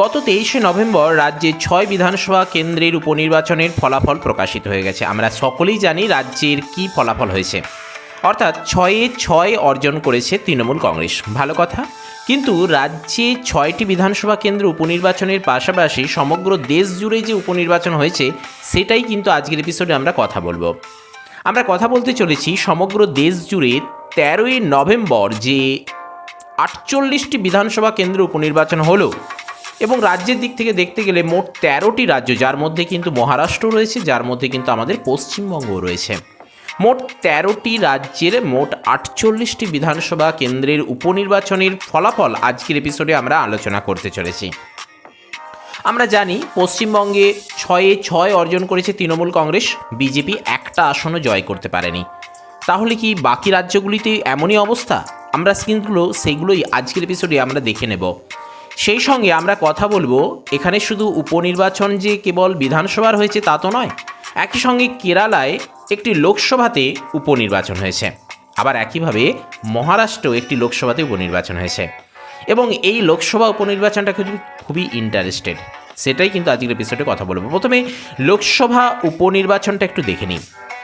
গত তেইশে নভেম্বর রাজ্যের ছয় বিধানসভা কেন্দ্রের উপনির্বাচনের ফলাফল প্রকাশিত হয়ে গেছে। আমরা সকলেই জানি রাজ্যের কি ফলাফল হয়েছে। অর্থাৎ ছয়ে ছয় অর্জন করেছে তৃণমূল কংগ্রেস। ভালো কথা। কিন্তু রাজ্যে ছয়টি বিধানসভা কেন্দ্র উপনির্বাচনের পাশাপাশি সমগ্র দেশ জুড়ে যে উপনির্বাচন হয়েছে, সেটাই কিন্তু আজকের এপিসোডে আমরা কথা বলব। আমরা কথা বলতে চলেছি সমগ্র দেশ জুড়ে তেরোই নভেম্বর যে আটচল্লিশটি বিধানসভা কেন্দ্র উপনির্বাচন হলো এবং রাজ্যের দিক থেকে দেখতে গেলে মোট তেরোটি রাজ্য, যার মধ্যে কিন্তু মহারাষ্ট্র রয়েছে, যার মধ্যে কিন্তু আমাদের পশ্চিমবঙ্গ রয়েছে। মোট তেরোটি রাজ্যের মোট আটচল্লিশটি বিধানসভা কেন্দ্রের উপনির্বাচনের ফলাফল আজকের এপিসোডে আমরা আলোচনা করতে চলেছি। আমরা জানি পশ্চিমবঙ্গে ছয়ে ছয় অর্জন করেছে তৃণমূল কংগ্রেস, বিজেপি একটা আসনও জয় করতে পারেনি। তাহলে কি বাকি রাজ্যগুলিতে এমনই অবস্থা? আমরা স্ক্রিনগুলো সেগুলোই আজকের এপিসোডে আমরা দেখে নেব। সেই সঙ্গে আমরা কথা বলব, এখানে শুধু উপনির্বাচন যে কেবল বিধানসভার হয়েছে তা তো নয়, একই সঙ্গে কেরালায় একটি লোকসভাতে উপনির্বাচন হয়েছে। আবার একইভাবে মহারাষ্ট্রেও একটি লোকসভাতে উপনির্বাচন হয়েছে। এবং এই লোকসভা উপনির্বাচনটা কিন্তু খুবই ইন্টারেস্টেড সেটাই কিন্তু আজকের এপিসোডে কথা বলব। প্রথমে লোকসভা উপনির্বাচনটা একটু দেখে নিই।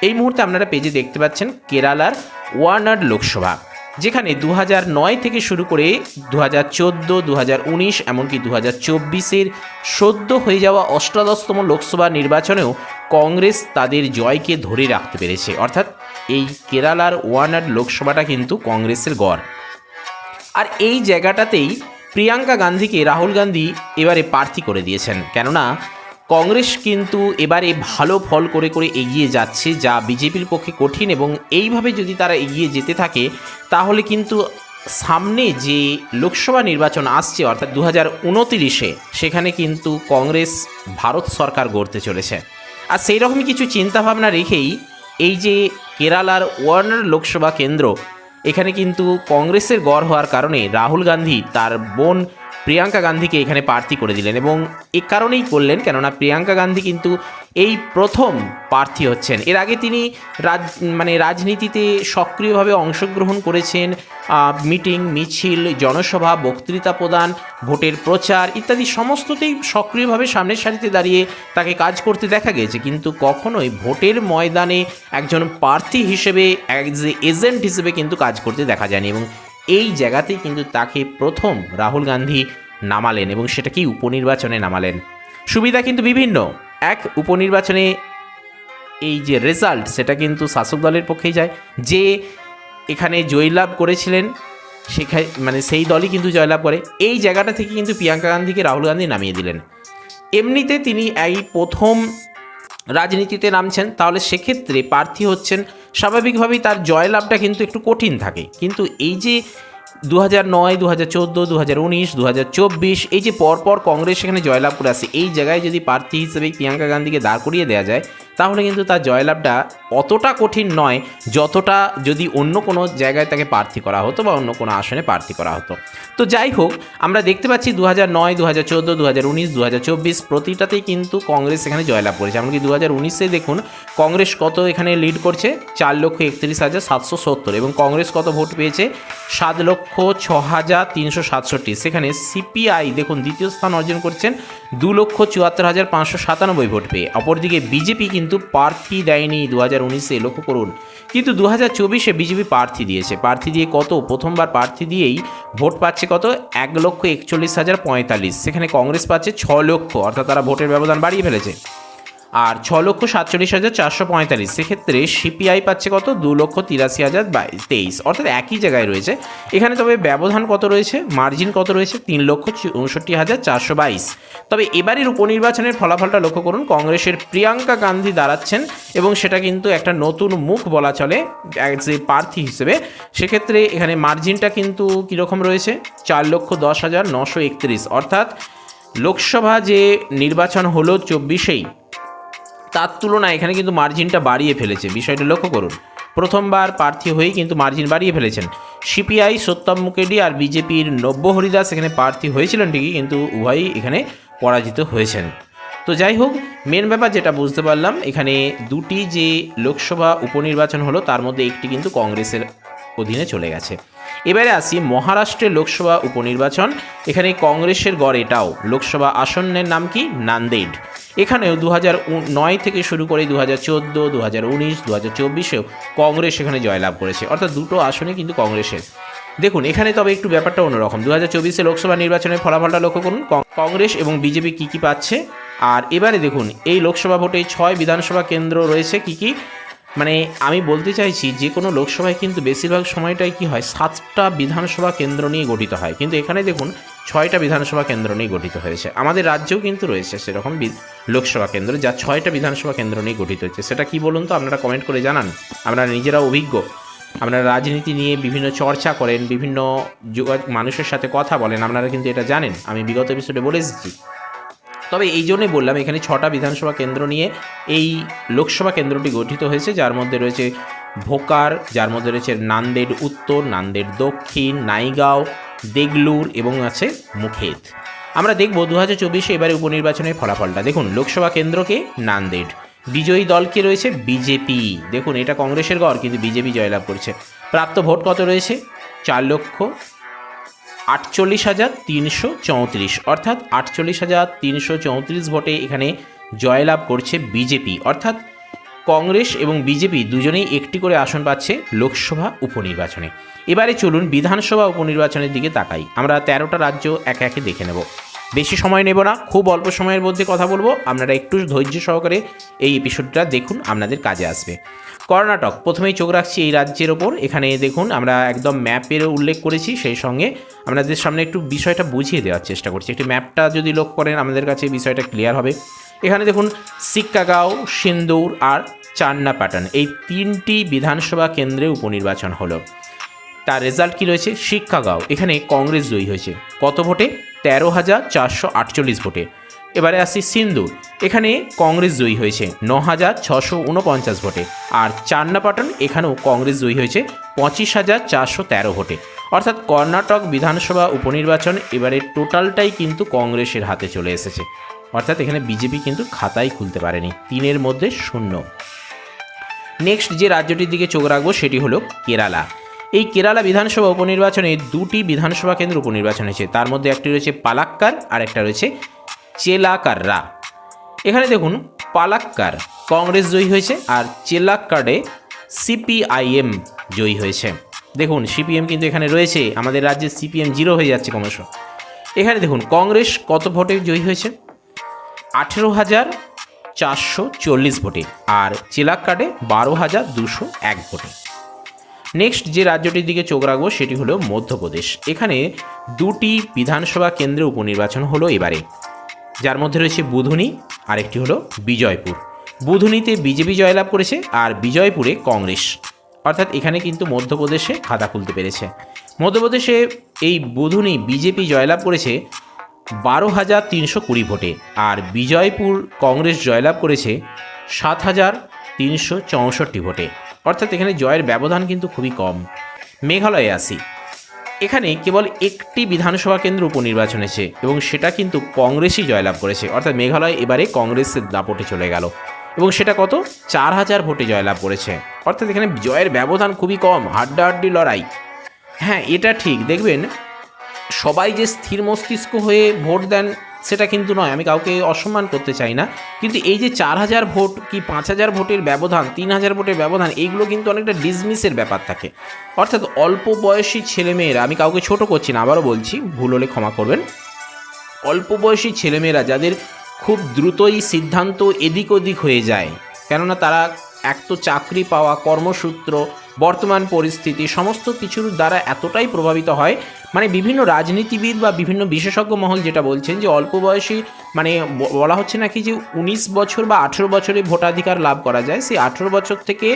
এই মুহূর্তে আপনারা পেজে দেখতে পাচ্ছেন কেরালার ওয়ার্নাড লোকসভা। যেখানে দু থেকে শুরু করে দু হাজার চোদ্দ দু হাজার উনিশ, এমনকি দু হাজার চব্বিশের সদ্য হয়ে যাওয়া অষ্টাদশতম লোকসভা নির্বাচনেও কংগ্রেস তাদের জয়কে ধরে রাখতে পেরেছে। অর্থাৎ এই কেরালার ওয়ার্নাড লোকসভাটা কিন্তু কংগ্রেসের গড়। আর এই জায়গাটাতেই প্রিয়াঙ্কা গান্ধীকে রাহুল গান্ধী এবারে প্রার্থী করে দিয়েছেন। কেননা কংগ্রেস কিন্তু এবারে ভালো ফল করে করে এগিয়ে যাচ্ছে, যা বিজেপির পক্ষে কঠিন এবং এইভাবে যদি তারা এগিয়ে যেতে থাকে, তাহলে কিন্তু সামনে যে লোকসভা নির্বাচন আসছে, অর্থাৎ দু হাজার সেখানে কিন্তু কংগ্রেস ভারত সরকার গড়তে চলেছে। আর সেই রকমই কিছু চিন্তাভাবনা রেখেই এই যে কেরালার ওয়ার্নার লোকসভা কেন্দ্র, এখানে কিন্তু কংগ্রেসের গড় হওয়ার কারণে রাহুল গান্ধী তার বোন প্রিয়াঙ্কা গান্ধীকে এখানে প্রার্থী করে দিলেন এবং এ কারণেই করলেন, কেননা প্রিয়াঙ্কা গান্ধী কিন্তু এই প্রথম প্রার্থী হচ্ছেন। এর আগে তিনি রাজ মানে রাজনীতিতে সক্রিয়ভাবে অংশগ্রহণ করেছেন মিটিং, মিছিল, জনসভা, বক্তৃতা প্রদান, ভোটের প্রচার ইত্যাদি সমস্ততেই সক্রিয়ভাবে সামনের সারিতে দাঁড়িয়ে তাকে কাজ করতে দেখা গেছে কিন্তু কখনোই ভোটের ময়দানে একজন প্রার্থী হিসেবে এজেন্ট হিসেবে কিন্তু কাজ করতে দেখা যায়নি এবং এই জায়গাতেই কিন্তু তাকে প্রথম রাহুল গান্ধী নামালেন এবং সেটাকেই উপনির্বাচনে নামালেন। সুবিধা কিন্তু বিভিন্ন। এক, উপনির্বাচনে এই যে রেজাল্ট সেটা কিন্তু শাসক দলের পক্ষেই যায়। যে এখানে জয়লাভ করেছিলেন, সেখানে মানে সেই দলই কিন্তু জয়লাভ করে। এই জায়গাটা থেকে কিন্তু প্রিয়াঙ্কা গান্ধীকে রাহুল গান্ধী নামিয়ে দিলেন। এমনিতে তিনি এই প্রথম রাজনীতিতে নামছেন, তাহলে সেক্ষেত্রে প্রার্থী হচ্ছেন, স্বাভাবিকভাবেই তার জয়লাভটা কিন্তু একটু কঠিন থাকে। কিন্তু এই যে দু হাজার নয় দু হাজার চোদ্দ দু হাজার উনিশ দু হাজার চব্বিশ, এই যে পরপর কংগ্রেস সেখানে জয়লাভ করে আসে এই জায়গায় যদি প্রার্থী হিসেবে প্রিয়াঙ্কা গান্ধীকে দাঁড় করিয়ে দেওয়া যায় তাহলে কিন্তু তার জয়লাভটা অতটা কঠিন নয় যতটা যদি অন্য কোনো জায়গায় তাকে প্রার্থী করা হতো বা অন্য কোনো আসনে প্রার্থী করা হতো। তো যাই হোক, আমরা দেখতে পাচ্ছি দু হাজার নয় দু হাজার চোদ্দ দু হাজার উনিশ দু হাজার চব্বিশ প্রতিটাতেই কিন্তু কংগ্রেস এখানে জয়লাভ করেছে। এমনকি দু হাজার উনিশে দেখুন, কংগ্রেস কত এখানে লিড করছে? চার লক্ষ একত্রিশ হাজার সাতশো সত্তর এবং কংগ্রেস কত ভোট পেয়েছে? সাত লক্ষ ছ হাজার তিনশো সাতষট্টি। সেখানে সিপিআই দেখুন, দ্বিতীয় স্থান অর্জন করছেন দু লক্ষ চুয়াত্তর হাজার পাঁচশো সাতানব্বই ভোট পেয়ে। অপরদিকে বিজেপি কিন্তু প্রার্থী দেয়নি দু হাজার উনিশে, লক্ষ্য করুন। কিন্তু দু হাজার চব্বিশে বিজেপি প্রার্থী দিয়েছে। প্রার্থী দিয়ে কত? প্রথমবার প্রার্থী দিয়েই ভোট পাচ্ছে কত? এক লক্ষ একচল্লিশ হাজার পঁয়তাল্লিশ। সেখানে কংগ্রেস পাচ্ছে ছ লক্ষ। অর্থাৎ তারা ভোটের ব্যবধান বাড়িয়ে ফেলেছে। আর ছ লক্ষ সাতচল্লিশ হাজার চারশো পঁয়তাল্লিশ। সেক্ষেত্রে সিপিআই পাচ্ছে কত? দু লক্ষ তিরাশি হাজার তেইশ। অর্থাৎ একই জায়গায় রয়েছে। এখানে তবে ব্যবধান কত রয়েছে? মার্জিন কত রয়েছে? তিন লক্ষ উনষট্টি হাজার চারশো বাইশ। তবে এবারের উপনির্বাচনের ফলাফলটা লক্ষ্য করুন। কংগ্রেসের প্রিয়াঙ্কা গান্ধী দাঁড়াচ্ছেন এবং সেটা কিন্তু একটা নতুন মুখ বলা চলে যে প্রার্থী হিসেবে। সেক্ষেত্রে এখানে মার্জিনটা কিন্তু কীরকম রয়েছে? চার লক্ষ দশ হাজার নশো একত্রিশ। অর্থাৎ লোকসভা যে নির্বাচন হলো চব্বিশেই তার তুলনায় এখানে কিন্তু মার্জিনটা বাড়িয়ে ফেলেছে। বিষয়টা লক্ষ্য করুন। প্রথমবার প্রার্থী হয়েই কিন্তু মার্জিন বাড়িয়ে ফেলেছেন। সিপিআই, সত্যম মুকেডি আর বিজেপির নব্য হরিদাস এখানে প্রার্থী হয়েছিলেন ঠিকই, কিন্তু উভয়ই এখানে পরাজিত হয়েছেন। তো যাই হোক মেন ব্যাপার যেটা বুঝতে পারলাম, এখানে দুটি যে লোকসভা উপনির্বাচন হলো, তার মধ্যে একটি কিন্তু কংগ্রেসের অধীনে চলে গেছে। এবারে আসি মহারাষ্ট্রের লোকসভা উপনির্বাচন, এখানে কংগ্রেসের গড় এটাও। লোকসভা আসনের নাম কি? নান্দেড। এখানেও দু নয় থেকে শুরু করে দু হাজার চোদ্দ দু হাজার উনিশ দু হাজার চব্বিশেও কংগ্রেস এখানে জয়লাভ করেছে। অর্থাৎ দুটো আসনে কিন্তু কংগ্রেসের। দেখুন, এখানে তবে একটু ব্যাপারটা অন্যরকম। দু হাজার চব্বিশে লোকসভা নির্বাচনের ফলাফলটা লক্ষ্য করুন। কংগ্রেস এবং বিজেপি কী কী পাচ্ছে? আর এবারে দেখুন, এই লোকসভা ভোটে ছয় বিধানসভা কেন্দ্র রয়েছে কী কী? মানে আমি বলতে চাইছি যে কোনো লোকসভায় কিন্তু বেশিরভাগ সময়টাই কি হয়, সাতটা বিধানসভা কেন্দ্র নিয়ে গঠিত হয়। কিন্তু এখানে দেখুন, ছয়টা বিধানসভা কেন্দ্র নিয়ে গঠিত হয়েছে। আমাদের রাজ্যেও কিন্তু রয়েছে সেরকম লোকসভা কেন্দ্র যা ছয়টা বিধানসভা কেন্দ্র নিয়ে গঠিত হয়েছে। সেটা কি বলুন তো? আপনারা কমেন্ট করে জানান। আপনারা নিজেরা অভিজ্ঞ। আপনারা রাজনীতি নিয়ে বিভিন্ন চর্চা করেন, বিভিন্ন মানুষের সাথে কথা বলেন। আপনারা কিন্তু এটা জানেন। আমি বিগত এপিসোডে বলে এসেছি। তবে এই জন্যই বললাম, এখানে ছটা বিধানসভা কেন্দ্র নিয়ে এই লোকসভা কেন্দ্রটি গঠিত হয়েছে, যার মধ্যে রয়েছে ভোকার, যার মধ্যে রয়েছে নান্দেড উত্তর, নান্দেড দক্ষিণ, নাইগাঁও, দেগলুর এবং আছে মুখেত। আমরা দেখব দু হাজার চব্বিশে এবারে উপনির্বাচনের ফলাফলটা। দেখুন, লোকসভা কেন্দ্রকে নান্দেড, বিজয়ী দলকে রয়েছে? বিজেপি। দেখুন, এটা কংগ্রেসের গড়, কিন্তু বিজেপি জয়লাভ করছে। প্রাপ্ত ভোট কত রয়েছে? চার লক্ষ আটচল্লিশ হাজার তিনশো চৌত্রিশ, অর্থাৎ আটচল্লিশ হাজার তিনশো চৌত্রিশ ভোটে এখানে জয়লাভ করছে বিজেপি। অর্থাৎ কংগ্রেস এবং বিজেপি দুজনেই একটি করে আসন পাচ্ছে লোকসভা উপনির্বাচনে। এবারে চলুন বিধানসভা উপনির্বাচনের দিকে তাকাই। আমরা তেরোটা রাজ্য একে একে দেখে নেব। বেশি সময় নেব না, খুব অল্প সময়ের মধ্যে কথা বলব। আপনারা একটু ধৈর্য সহকারে এই এপিসোডটা দেখুন, আপনাদের কাজে আসবে। কর্ণাটক, প্রথমেই চোখ রাখছি এই রাজ্যের ওপর। এখানে দেখুন, আমরা একদম ম্যাপের উল্লেখ করেছি, সেই সঙ্গে আপনাদের সামনে একটু বিষয়টা বুঝিয়ে দেওয়ার চেষ্টা করছি। একটি ম্যাপটা যদি লক্ষ্য করেন, আমাদের কাছে বিষয়টা ক্লিয়ার হবে। এখানে দেখুন সিক্কাগাঁও সিন্দুর আর চান্না প্যাটার্ন এই তিনটি বিধানসভা কেন্দ্রে উপনির্বাচন হলো। তার রেজাল্ট কী রয়েছে? শিক্ষাগাঁও, এখানে কংগ্রেস জয়ী হয়েছে। কত ভোটে? তেরো হাজার চারশো আটচল্লিশ ভোটে। এবারে আসি সিন্দুর। এখানে কংগ্রেস জয়ী হয়েছে ন হাজার ছশো উনপঞ্চাশ ভোটে। আর চান্নাপাটন এখানেও কংগ্রেস জয়ী হয়েছে পঁচিশ হাজার চারশো তেরো ভোটে। অর্থাৎ কর্ণাটক বিধানসভা উপনির্বাচন এবারে টোটালটাই কিন্তু কংগ্রেসের হাতে চলে এসেছে। অর্থাৎ এখানে বিজেপি কিন্তু খাতাই খুলতে পারেনি। তিনের মধ্যে শূন্য। নেক্সট যে রাজ্যটির দিকে চোখ রাখব সেটি হলো কেরালা। এই কেরালা বিধানসভা উপনির্বাচনে দুটি বিধানসভা কেন্দ্র উপনির্বাচন হয়েছে। তার মধ্যে একটি রয়েছে পালাক্কার আর একটা রয়েছে চেলাকাররা। এখানে দেখুন, পালাক্কার কংগ্রেস জয়ী হয়েছে আর চেলাক্কারে সিপিআইএম জয়ী হয়েছে। দেখুন, সিপিএম কিন্তু এখানে রয়েছে, আমাদের রাজ্যে সিপিএম জিরো হয়ে যাচ্ছে ক্রমশ। এখানে দেখুন, কংগ্রেস কত ভোটে জয়ী হয়েছে? আঠেরো হাজার চারশো চল্লিশ ভোটে আর চিলাক্কাডে বারো হাজার দুশো এক ভোটে। নেক্সট যে রাজ্যটির দিকে চোখ রাখব সেটি হলো মধ্যপ্রদেশ। এখানে দুটি বিধানসভা কেন্দ্রে উপনির্বাচন হলো এবারে। যার মধ্যে রয়েছে বুধুনি আর একটি হলো বিজয়পুর। বুধুনিতে বিজেপি জয়লাভ করেছে আর বিজয়পুরে কংগ্রেস। অর্থাৎ এখানে কিন্তু মধ্যপ্রদেশে খাতা খুলতে পেরেছে। মধ্যপ্রদেশে এই বুধুনি বিজেপি জয়লাভ করেছে বারো হাজার তিনশো কুড়ি ভোটে আর বিজয়পুর কংগ্রেস জয়লাভ করেছে সাত হাজার তিনশো চৌষট্টি ভোটে। অর্থাৎ এখানে জয়ের ব্যবধান কিন্তু খুবই কম। মেঘালয়ে আসি এখানে কেবল একটি বিধানসভা কেন্দ্র উপনির্বাচন হয়েছে এবং সেটা কিন্তু কংগ্রেসই জয়লাভ করেছে। অর্থাৎ মেঘালয় এবারে কংগ্রেসের দাপটে চলে গেল। এবং সেটা কত? চার হাজার ভোটে জয়লাভ করেছে। অর্থাৎ এখানে জয়ের ব্যবধান খুবই কম, হাড্ডাহাড্ডি লড়াই। হ্যাঁ এটা ঠিক। দেখবেন, সবাই যে স্থির মস্তিষ্ক হয়ে ভোট দেন সেটা কিন্তু নয়, আমি কাউকে অসম্মান করতে চাই না। কিন্তু এই যে চার হাজার ভোট কি পাঁচ হাজার ভোটের ব্যবধান, তিন হাজার ভোটের ব্যবধান, এইগুলো কিন্তু অনেকটা ডিসমিসের ব্যাপার থাকে। অর্থাৎ অল্প বয়সী ছেলেমেয়েরা, আমি কাউকে ছোট করছি না, আবারও বলছি, ভুল হলে ক্ষমা করবেন। অল্প বয়সী ছেলেমেয়েরা যাদের খুব দ্রুতই সিদ্ধান্ত এদিক ওদিক হয়ে যায়, কেননা তারা এক তো চাকরি পাওয়া, কর্মসূত্র বর্তমান পরিস্থিতি, সমস্ত কিছুর দ্বারা এতটাই প্রভাবিত হয় মানে বিভিন্ন রাজনীতিবিদ বা বিভিন্ন বিশেষজ্ঞ মহল যেটা বলছেন যে অল্প বয়সী মানে বলা হচ্ছে নাকি যে উনিশ বছর বা আঠেরো বছরে ভোটাধিকার লাভ করা যায়, সেই আঠেরো বছর থেকে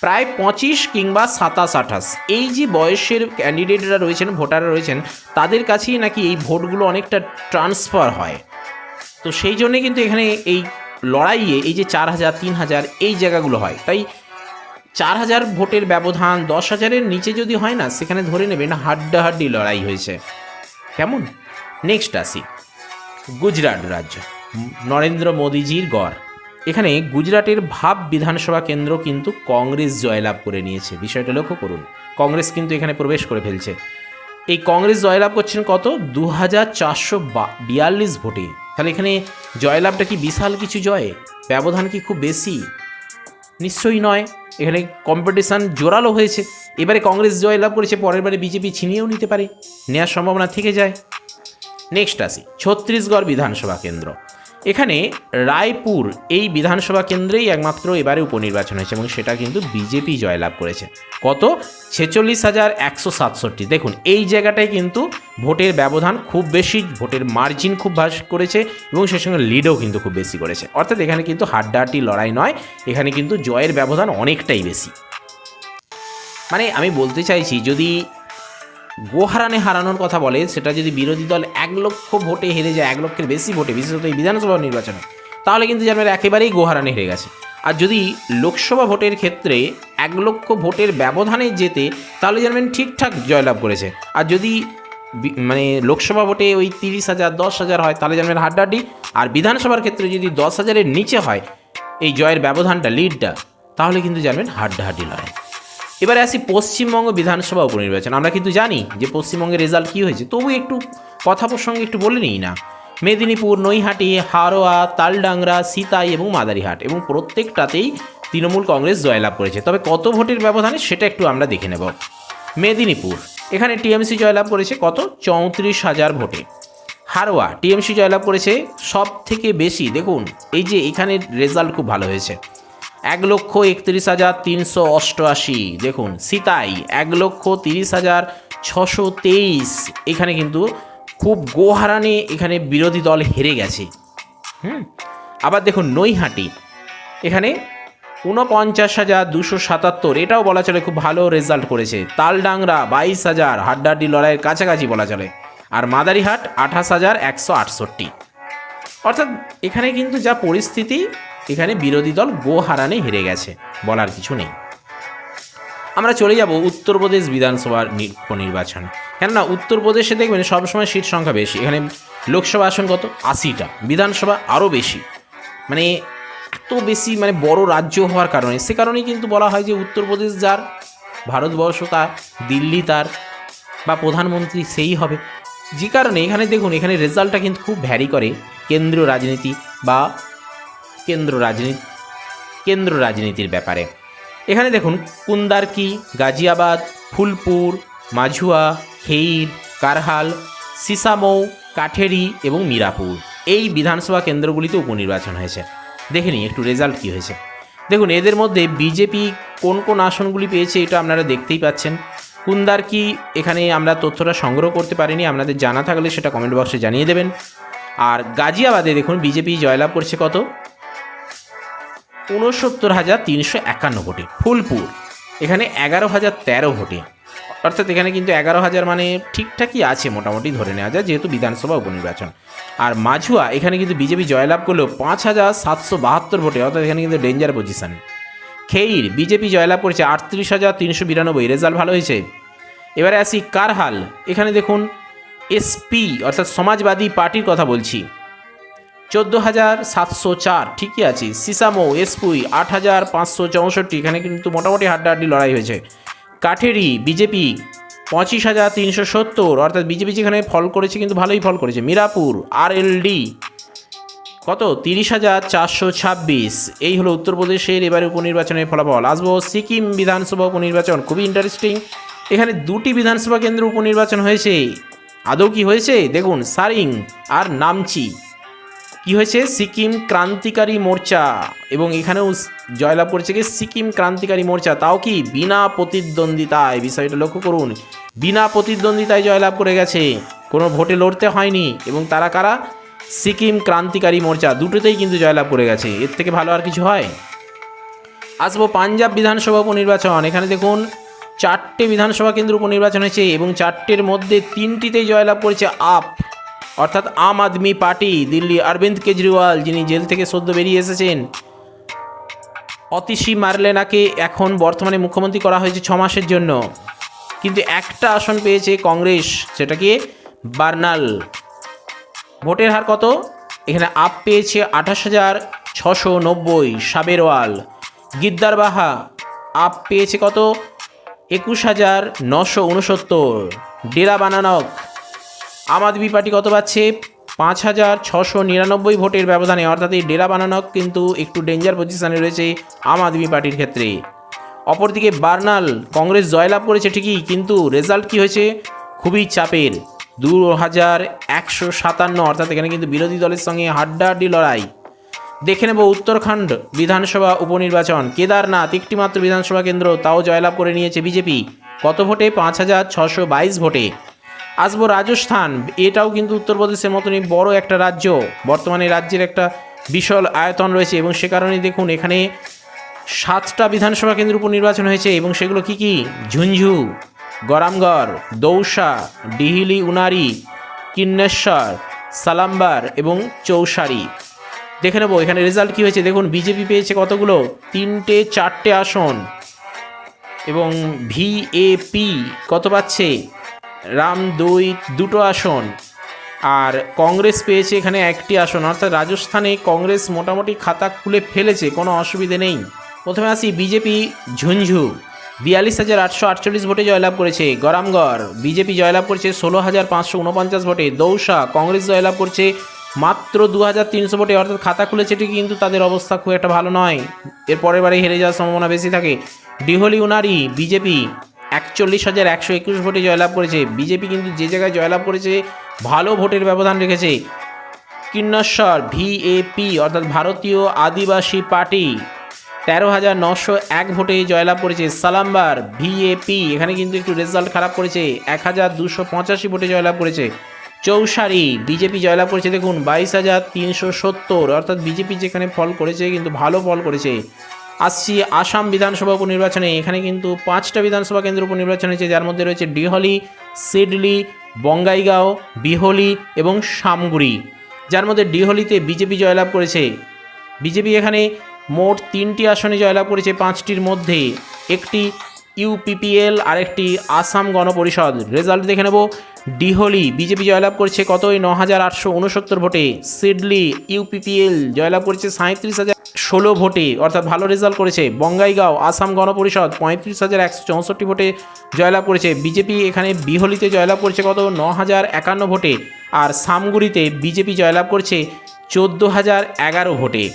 প্রায় পঁচিশ কিংবা সাতাশ আঠাশ। এই যে বয়সের ক্যান্ডিডেটরা রয়েছেন, ভোটাররা রয়েছেন, তাদের কাছেই নাকি এই ভোটগুলো অনেকটা ট্রান্সফার হয়। তো সেই জন্যে কিন্তু এখানে এই লড়াইয়ে এই যে চার হাজার, তিন হাজার, এই জায়গাগুলো হয়। তাই চার হাজার ভোটের ব্যবধান, দশ হাজারের নিচে যদি হয় না, সেখানে ধরে নেবেন হাড্ডাহাড্ডি লড়াই হয়েছে। কেমন? নেক্সট আসি। গুজরাট রাজ্য। নরেন্দ্র মোদীজির গড়। এখানে গুজরাটের ভাব বিধানসভা কেন্দ্র কিন্তু কংগ্রেস জয়লাভ করে নিয়েছে। বিষয়টা লক্ষ্য করুন। কংগ্রেস কিন্তু এখানে প্রবেশ করে ফেলছে। এই কংগ্রেস জয়লাভ করছেন কত? দু হাজার চারশো বিয়াল্লিশ ভোটে তাহলে এখানে জয়লাভটা কি বিশাল কিছু জয় ব্যবধান কি খুব বেশি নিশ্চয়ই নয়। এখানে কম্পিটিশান জোরালো হয়েছে। এবারে কংগ্রেস জয়লাভ করেছে, পরের বারে বিজেপি ছিনিয়েও নিতে পারে। নেওয়ার সম্ভাবনা থেকে যায়। নেক্সট আসি। ছত্তিশগড় বিধানসভা কেন্দ্র। এখানে রায়পুর এই বিধানসভা কেন্দ্রেই একমাত্র এবারে উপনির্বাচন হয়েছে এবং সেটা কিন্তু বিজেপি জয়লাভ করেছে। কত? ছেচল্লিশ হাজার একশো সাতষট্টি। দেখুন, এই জায়গাটায় কিন্তু ভোটের ব্যবধান খুব বেশি, ভোটের মার্জিন খুব ভাস করেছে এবং সেই সঙ্গে লিডও কিন্তু খুব বেশি করেছে। অর্থাৎ এখানে কিন্তু হাড্ডাহাড্ডি লড়াই নয়, এখানে কিন্তু জয়ের ব্যবধান অনেকটাই বেশি। মানে আমি বলতে চাইছি, যদি গোহারানে হারানোর কথা বলে, সেটা যদি বিরোধী দল এক লক্ষ ভোটে হেরে যায়, এক লক্ষের বেশি ভোটে, বিশেষত এই বিধানসভা নির্বাচনে, তাহলে কিন্তু জানবেন একেবারেই গোহারানে হেরে গেছে। আর যদি লোকসভা ভোটের ক্ষেত্রে এক লক্ষ ভোটের ব্যবধানে যেতে তাহলে জানবেন ঠিকঠাক জয়লাভ করেছে। আর যদি মানে লোকসভা ভোটে ওই তিরিশ হাজার, দশ হাজার হয়, তাহলে জানবেন হাড্ডাহাড্ডি। আর বিধানসভার ক্ষেত্রে যদি দশ হাজারের নিচে হয়, এই জয়ের ব্যবধানটা লিডটা তাহলে কিন্তু জানবেন হাড্ডাহাড্ডি লড়াই এবারে আসি পশ্চিমবঙ্গ বিধানসভা উপনির্বাচন। আমরা কিন্তু জানি যে পশ্চিমবঙ্গের রেজাল্ট কী হয়েছে। তবু একটু কথা প্রসঙ্গে একটু বলে নিই না। মেদিনীপুর, নৈহাটি হারোয়া তালডাংরা, সিতাই এবং মাদারিহাট এবং প্রত্যেকটাতেই তৃণমূল কংগ্রেস জয়লাভ করেছে। তবে কত ভোটের ব্যবধানে সেটা একটু আমরা দেখে নেব। মেদিনীপুর, এখানে টিএমসি জয়লাভ করেছে কত? চৌত্রিশ হাজার ভোটে। হারোয়া টিএমসি জয়লাভ করেছে সব থেকে বেশি। দেখুন, এই যে এখানের রেজাল্ট খুব ভালো হয়েছে। এক লক্ষ একত্রিশ হাজার তিনশো অষ্টআশি। দেখুন, সিতাই এক লক্ষ তিরিশ হাজার ছশো তেইশ। এখানে কিন্তু খুব গোহারানে এখানে বিরোধী দল হেরে গেছে। হুম? আবার দেখুন, নৈহাটি। এখানে ঊনপঞ্চাশ হাজার দুশো সাতাত্তর। এটাও বলা চলে খুব ভালো রেজাল্ট করেছে। তালডাংরা বাইশ হাজার, হাড্ডাহাড্ডি লড়াইয়ের কাছাকাছি বলা চলে। আর মাদারিহাট আঠাশ হাজার একশো আটষট্টি। অর্থাৎ এখানে কিন্তু যা পরিস্থিতি এখানে বিরোধী দল গো হারানে হেরে গেছে, বলার কিছু নেই। আমরা চলে যাব উত্তরপ্রদেশ বিধানসভার উপনির্বাচন। কেননা উত্তরপ্রদেশে দেখবেন সবসময় সিট সংখ্যা বেশি। এখানে লোকসভা আসন কত? আশিটা। বিধানসভা আরও বেশি। মানে এত বেশি মানে বড় রাজ্য হওয়ার কারণে, সে কারণেই কিন্তু বলা হয় যে উত্তরপ্রদেশ যার, ভারতবর্ষ তার, দিল্লি তার, বা প্রধানমন্ত্রী সেই হবে। যে কারণে এখানে দেখুন, এখানে রেজাল্টটা কিন্তু খুব ভ্যারি করে কেন্দ্রীয় রাজনীতি বা কেন্দ্র রাজনীতি, কেন্দ্র রাজনীতির ব্যাপারে। এখানে দেখুন, কুন্দারকি, গাজিয়াবাদ, ফুলপুর, মাঝুয়া, খেইর, কারহাল, সিসামৌ, কাঠেরি এবং মিরাপুর। এই বিধানসভা কেন্দ্রগুলিতে উপনির্বাচন হয়েছে। দেখে নিই একটু রেজাল্ট কী হয়েছে। দেখুন, এদের মধ্যে বিজেপি কোন কোন আসনগুলি পেয়েছে এটা আপনারা দেখতেই পাচ্ছেন। কুন্দারকি, এখানে আমরা তথ্যটা সংগ্রহ করতে পারিনি, আপনাদের জানা থাকলে সেটা কমেন্ট বক্সে জানিয়ে দেবেন। আর গাজিয়াবাদে দেখুন, বিজেপি জয়লাভ করছে কত? উনসত্তর হাজার তিনশো একান্ন ভোটে ফুলপুর, এখানে এগারো হাজার তেরো ভোটে। অর্থাৎ এখানে কিন্তু এগারো হাজার মানে ঠিকঠাকই আছে, মোটামুটি ধরে নেওয়া যায়, যেহেতু বিধানসভা উপনির্বাচন। আর মাঝুয়া, এখানে কিন্তু বিজেপি জয়লাভ করলেও পাঁচ হাজার সাতশো বাহাত্তর ভোটে, অর্থাৎ এখানে কিন্তু ডেঞ্জার পজিশন খেইর, বিজেপি জয়লাভ করেছে আটত্রিশ হাজার তিনশো বিরানব্বই রেজাল্ট ভালো হয়েছে। এবারে আসি কারহাল, এখানে দেখুন এসপি, অর্থাৎ সমাজবাদী পার্টির কথা বলছি। চোদ্দ হাজার সাতশো চার, ঠিকই আছে। সিসামো, এসপুই, আট হাজার পাঁচশো চৌষট্টি, এখানে কিন্তু মোটামুটি হাড্ডাহাড্ডি লড়াই হয়েছে। কাঠেরি, বিজেপি, পঁচিশ হাজার তিনশো সত্তর, অর্থাৎ বিজেপি যেখানে ফল করেছে কিন্তু ভালোই ফল করেছে। মিরাপুর আর এলডি কত? তিরিশ হাজার চারশো ছাব্বিশ, এই হলো উত্তরপ্রদেশের এবারে উপনির্বাচনের ফলাফল। আসব সিকিম বিধানসভা উপনির্বাচন, খুবই ইন্টারেস্টিং এখানে দুটি বিধানসভা কেন্দ্র উপনির্বাচন হয়েছে। আদৌ কি হয়েছে? দেখুন, সারিং আর নামচি। কি হয়েছে? সিকিম ক্রান্তিকারী মোর্চা। এবং এখানেও জয়লাভ করেছে কি? সিকিম ক্রান্তিকারী মোর্চা। তাও কি? বিনা প্রতিদ্বন্দ্বিতায়। বিষয়টা লক্ষ্য করুন। বিনা প্রতিদ্বন্দ্বিতায় জয়লাভ করে গেছে। কোনো ভোটে লড়তে হয়নি। এবং তারা কারা? সিকিম ক্রান্তিকারী মোর্চা। দুটোতেই কিন্তু জয়লাভ করে গেছে। এর থেকে ভালো আর কিছু হয়? আসব পাঞ্জাব বিধানসভা উপনির্বাচন। এখানে দেখুন, চারটে বিধানসভা কেন্দ্র উপনির্বাচন হয়েছে এবং চারটের মধ্যে তিনটিতেই জয়লাভ করেছে আপ। অর্থাৎ আম আদমি পার্টি, দিল্লি অরবিন্দ কেজরিওয়াল, যিনি জেল থেকে সদ্য বেরিয়ে এসেছেন। অতিশী মারলেনাকে এখন বর্তমানে মুখ্যমন্ত্রী করা হয়েছে ছ মাসের জন্য। কিন্তু একটা আসন পেয়েছে কংগ্রেস, সেটা কি? বার্নাল। ভোটের হার কত? এখানে আপ পেয়েছে আঠাশ হাজার ছশো নব্বই, সাবেরওয়াল। গিদ্দারবাহা আপ পেয়েছে কত? একুশ হাজার নশো উনসত্তর। ডেরা বানানক। আম আদমি পার্টি কত পাচ্ছে? পাঁচ হাজার ছশো নিরানব্বই ভোটের ব্যবধানে, অর্থাৎ এই ডেরা বানানক কিন্তু একটু ডেঞ্জার পজিশনে রয়েছে আম আদমি পার্টির ক্ষেত্রে। অপরদিকে বার্নাল, কংগ্রেস জয়লাভ করেছে ঠিকই, কিন্তু রেজাল্ট কি হয়েছে? খুবই চাপের। দু হাজার একশো সাতান্ন, অর্থাৎ এখানে কিন্তু বিরোধী দলের সঙ্গে হাড্ডাহাড্ডি লড়াই। দেখে নেব উত্তরাখণ্ড বিধানসভা উপনির্বাচন। কেদারনাথ একটি মাত্র বিধানসভা কেন্দ্র, তাও জয়লাভ করে নিয়েছে বিজেপি। কত ভোটে? পাঁচ হাজার ছশো বাইশ ভোটে। আসব রাজস্থান। এটাও কিন্তু উত্তরপ্রদেশের মতনই বড় একটা রাজ্য। বর্তমানে রাজ্যের একটা বিশাল আয়তন রয়েছে এবং সে কারণে দেখুন, এখানে সাতটা বিধানসভা কেন্দ্র উপনির্বাচন হয়েছে এবং সেগুলো কি কি? ঝুঞ্ঝু গরামগড়, দৌসা, ডিহিলি, উনারি, কিন্নেশ্বর, সালাম্বার এবং চৌসারি। দেখে নেব, এখানে রেজাল্ট কী হয়েছে? দেখুন, বিজেপি পেয়েছে কতগুলো? তিনটে, চারটে আসন। এবং ভিএপি কত পাচ্ছে? রাম দুই, দুটো আসন। আর কংগ্রেস পেয়েছে এখানে একটি আসন। অর্থাৎ রাজস্থানে কংগ্রেস মোটামুটি খাতা খুলে ফেলেছে, কোনো অসুবিধে নেই। প্রথমে আসি বিজেপি ঝুঞ্ঝু বিয়াল্লিশ হাজার আটশো আটচল্লিশ ভোটে জয়লাভ করেছে গরামগড়। বিজেপি জয়লাভ করেছে ষোলো হাজার পাঁচশো উনপঞ্চাশ ভোটে দৌসা। কংগ্রেস জয়লাভ করছে মাত্র দু হাজার তিনশো ভোটে। অর্থাৎ খাতা খুলেছে ঠিকই, কিন্তু তাদের অবস্থা খুব একটা ভালো নয়। এর পরের বারে হেরে যাওয়ার সম্ভাবনা বেশি থাকে। ডিহলি উনারি, বিজেপি। একচল্লিশ হাজার একশো একুশ ভোটে জয়লাভ করেছে। বিজেপি কিন্তু যে জায়গায় জয়লাভ করেছে, ভালো ভোটের ব্যবধান রেখেছে। কিন্নশ্বর ভিএপি, অর্থাৎ ভারতীয় আদিবাসী পার্টি, তেরো হাজার নশো এক ভোটে জয়লাভ করেছে। সালাম্বার, ভিএপি, এখানে কিন্তু একটু রেজাল্ট খারাপ করেছে। এক হাজার দুশো পঁচাশি ভোটে জয়লাভ করেছে। চৌসারি, বিজেপি জয়লাভ করেছে। দেখুন, বাইশ হাজার তিনশো সত্তর, অর্থাৎ বিজেপি যেখানে ফল করেছে, কিন্তু ভালো ফল করেছে। আসছি আসাম বিধানসভা উপনির্বাচনে। এখানে কিন্তু পাঁচটা বিধানসভা কেন্দ্র উপনির্বাচন হয়েছে। যার মধ্যে রয়েছে ডিহলি সিডলি, বঙ্গাইগাঁও, বিহলি এবং শামগুড়ি। যার মধ্যে ডিহলিতে বিজেপি জয়লাভ করেছে। বিজেপি এখানে মোট তিনটি আসনে জয়লাভ করেছে পাঁচটির মধ্যে। একটি ইউপিপিএল আর একটি আসাম গণপরিষদ। রেজাল্ট দেখে নেব। ডিহলি বিজেপি জয়লাভ করছে কতই? ন হাজার আটশো ভোটে। সিডলি, ইউপিপিএল জয়লাভ করেছে সাঁত্রিশ হাজার ষোলো ভোটে, অর্থাৎ ভালো রেজাল্ট করেছে বঙ্গাইগাঁও, আসাম গণপরিষদ, পঁয়ত্রিশ হাজার একশো চৌষট্টি ভোটে জয়লাভ করেছে বিজেপি, এখানে বিহলিতে জয়লাভ করেছে কত? ন হাজার একান্ন ভোটে। আর সামগুড়িতে বিজেপি জয়লাভ করছে চোদ্দ হাজার এগারো ভোটে।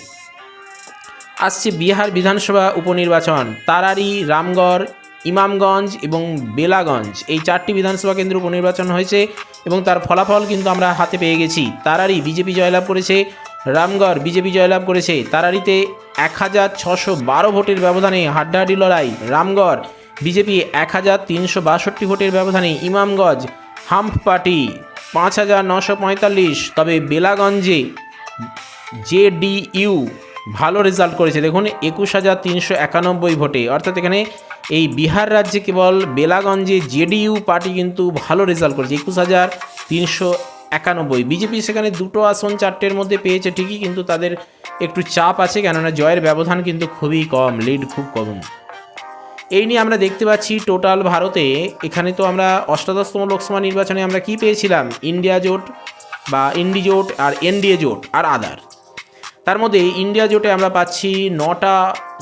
আসছে বিহার বিধানসভা উপনির্বাচন, তারারি, রামগড়, ইমামগঞ্জ এবং বেলাগঞ্জ। এই চারটি বিধানসভা কেন্দ্র উপনির্বাচন হয়েছে এবং তার ফলাফল কিন্তু আমরা হাতে পেয়ে গেছি। তারারি, বিজেপি জয়লাভ করেছে রামগড় বিজেপি জয়লাভ করেছে। তারারিতে এক হাজার ছশো বারো ভোটের ব্যবধানে হাড্ডাহাড্ডি লড়াই রামগড়। বিজেপি এক হাজার তিনশো বাষট্টি ভোটের ব্যবধানে ইমামগঞ্জ হাম্প পার্টি পাঁচ হাজার নশো পঁয়তাল্লিশ। তবে বেলাগঞ্জে জেডিইউ ভালো রেজাল্ট করেছে। দেখুন, একুশ হাজার তিনশো একানব্বই ভোটে। অর্থাৎ এখানে এই বিহার রাজ্যে কেবল বেলাগঞ্জে জেডিইউ পার্টি কিন্তু ভালো রেজাল্ট করেছে। একুশ হাজার তিনশো একানব্বই। বিজেপি সেখানে দুটো আসন চারটের মধ্যে পেয়েছে ঠিকই, কিন্তু তাদের একটু চাপ আছে, কেননা জয়ের ব্যবধান কিন্তু খুবই কম লিড খুব কম। এই নিয়ে আমরা দেখতে পাচ্ছি টোটাল ভারতে, এখানে তো আমরা অষ্টাদশতম লোকসভা নির্বাচনে আমরা কি পেয়েছিলাম? ইন্ডিয়া জোট বা ইন্ডি জোট আর এনডিএ জোট আর আদার। তার মধ্যে ইন্ডিয়া জোটে আমরা পাচ্ছি নটা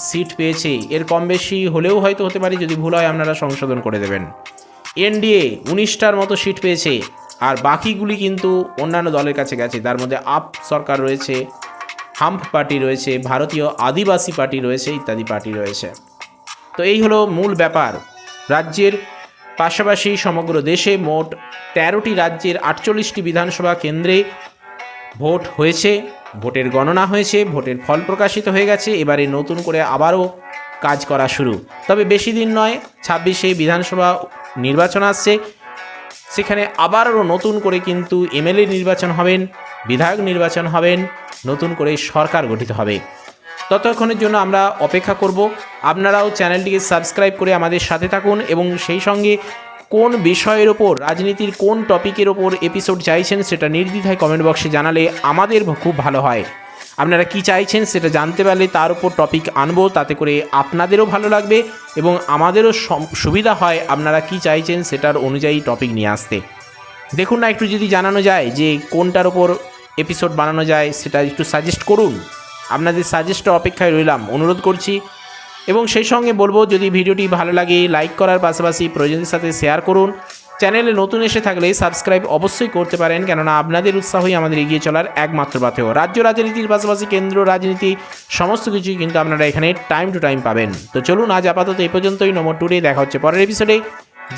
সিট পেয়েছে, এর কম বেশি হলেও হয়তো হতে পারে, যদি ভুল হয় আপনারা সংশোধন করে দেবেন। এনডিএ উনিশটার মতো সিট পেয়েছে আর বাকিগুলি কিন্তু অন্যান্য দলের কাছে গেছে। তার মধ্যে আপ সরকার রয়েছে, হাম্প পার্টি রয়েছে, ভারতীয় আদিবাসী পার্টি রয়েছে, ইত্যাদি পার্টি রয়েছে। তো এই হলো মূল ব্যাপার। রাজ্যের পাশাপাশি সমগ্র দেশে মোট তেরোটি রাজ্যের আটচল্লিশটি বিধানসভা কেন্দ্রে ভোট হয়েছে। ভোটের গণনা হয়েছে, ভোটের ফল প্রকাশিত হয়ে গেছে। এবারে নতুন করে আবারও কাজ করা শুরু। তবে বেশি দিন নয়, ছাব্বিশে বিধানসভা নির্বাচন আসছে। সেখানে আবারও নতুন করে কিন্তু এমএলএ নির্বাচন হবেন, বিধায়ক নির্বাচন হবেন, নতুন করে সরকার গঠিত হবে। ততক্ষণের জন্য আমরা অপেক্ষা করব। আপনারাও চ্যানেলটিকে সাবস্ক্রাইব করে আমাদের সাথে থাকুন এবং সেই সঙ্গে কোন বিষয়ের ওপর, রাজনীতির কোন টপিকের ওপর এপিসোড চাইছেন সেটা নির্দ্বিধায় কমেন্ট বক্সে জানালে আমাদের খুব ভালো হয়। আপনারা কি চাইছেন সেটা জানতে পারলে তার উপর টপিক আনব, তাতে করে আপনাদেরও ভালো লাগবে এবং আমাদেরও সুবিধা হয় আপনারা কি চাইছেন সেটার অনুযায়ী টপিক নিয়ে আসতে। দেখুন না, একটু যদি জানানো যায় যে কোনটার ওপর এপিসোড বানানো যায়, সেটা একটু সাজেস্ট করুন। আপনাদের সাজেস্ট অপেক্ষায় রইলাম, অনুরোধ করছি। এবং সেই সঙ্গে বলব, যদি ভিডিওটি ভালো লাগে লাইক করার পাশাপাশি প্রয়োজনের সাথে শেয়ার করুন। চ্যানেলে নতুন এসে থাকলে সাবস্ক্রাইব অবশ্যই করতে পারেন, কেননা আপনাদের উৎসাহই আমাদের এগিয়ে চলার একমাত্র পাথেও রাজ্য রাজনীতির পাশাপাশি কেন্দ্র, রাজনীতি, সমস্ত কিছুই কিন্তু আপনারা এখানে টাইম টু টাইম পাবেন। তো চলুন আজ আপাতত এই পর্যন্তই নম্বর টুডে দেখা হচ্ছে পরের এপিসোডে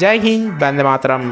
জয় হিন্দ, বন্দে মাতরম।